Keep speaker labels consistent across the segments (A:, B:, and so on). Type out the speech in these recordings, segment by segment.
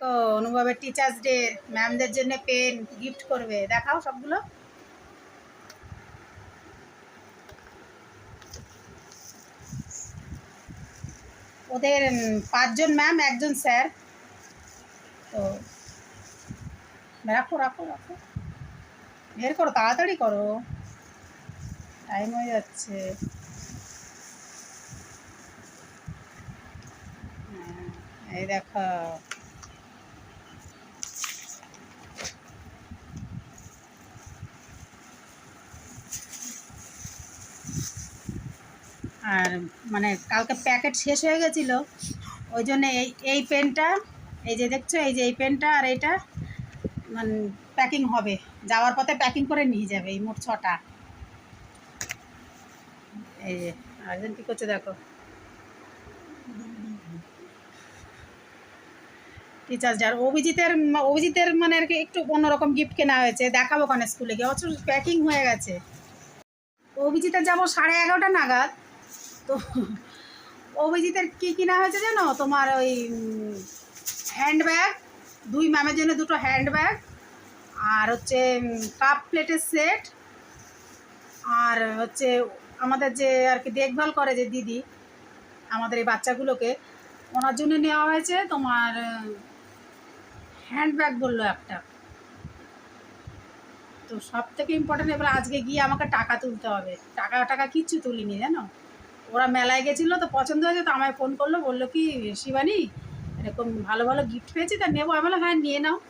A: তো অনুভবের teachers day ম্যামদের জন্য পেন গিফট করবে। দেখাও সবগুলো। ওদের পাঁচজন ম্যাম একজন স্যার তো রাখো রাখো রাখো। বের করো তাড়াতাড়ি করো। টাইম হয়ে যাচ্ছে। হ্যাঁ, এই দেখো। আর মানে কালকে প্যাকেট শেষ হয়ে গেছিল, ওই জন্য এই এই পেনটা, এই যে দেখছ, এই যে এই পেনটা আর এইটা মানে প্যাকিং হবে। যাওয়ার পথে প্যাকিং করে নিয়ে যাবে এই মোট ছটা। এই যে, আরেকজন কী করছে দেখো। টিচার যার, অভিজিতের অভিজিতের মানে আর কি একটু অন্যরকম গিফট কেনা হয়েছে, দেখাবো ওখানে স্কুলে গিয়ে। অথচ প্যাকিং হয়ে গেছে। অভিজিতের যাব সাড়ে এগারোটা নাগাদ। তো অভিজিতের কী কিনা হয়েছে জানো? তোমার ওই হ্যান্ড ব্যাগ দুই ম্যামের জন্য দুটো হ্যান্ড ব্যাগ আর হচ্ছে কাপ প্লেটের সেট আর হচ্ছে আমাদের যে আর কি দেখভাল করে যে দিদি, আমাদের এই বাচ্চাগুলোকে, ওনার জন্য নেওয়া হয়েছে তোমার হ্যান্ড ব্যাগ বলল একটা। তো সব থেকে ইম্পর্টেন্ট এবার আজকে গিয়ে আমাকে টাকা তুলতে হবে। টাকা টাকা কিচ্ছু তুলিনি, জানো? ওরা মেলায় গেছিল তো পছন্দ হয়েছে, তো আমায় ফোন করল, বলল কি শিবানী, এরকম ভালো ভালো গিফট পেয়েছি, তা নেব। আমি বললাম হ্যাঁ নিয়ে নাও।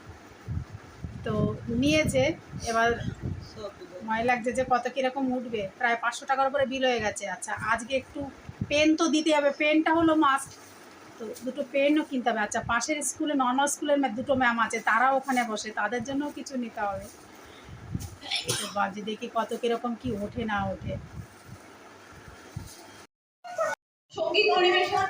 A: তো নিয়েছে, এবার ভয় লাগছে যে কত কীরকম উঠবে। প্রায় পাঁচশো টাকার উপরে বিল হয়ে গেছে। আচ্ছা আজকে একটু পেন তো দিতে হবে। পেনটা হলো মাস্ট তো দুটো পেনও কিনতে হবে। আচ্ছা পাশের স্কুলে নর্মাল স্কুলের ম্যা- দুটো ম্যাম আছে, তারাও ওখানে বসে, তাদের জন্যও কিছু নিতে হবে। বাজে দেখি কত কীরকম কি ওঠে, না ওঠে।
B: সংগীত পরিবেশন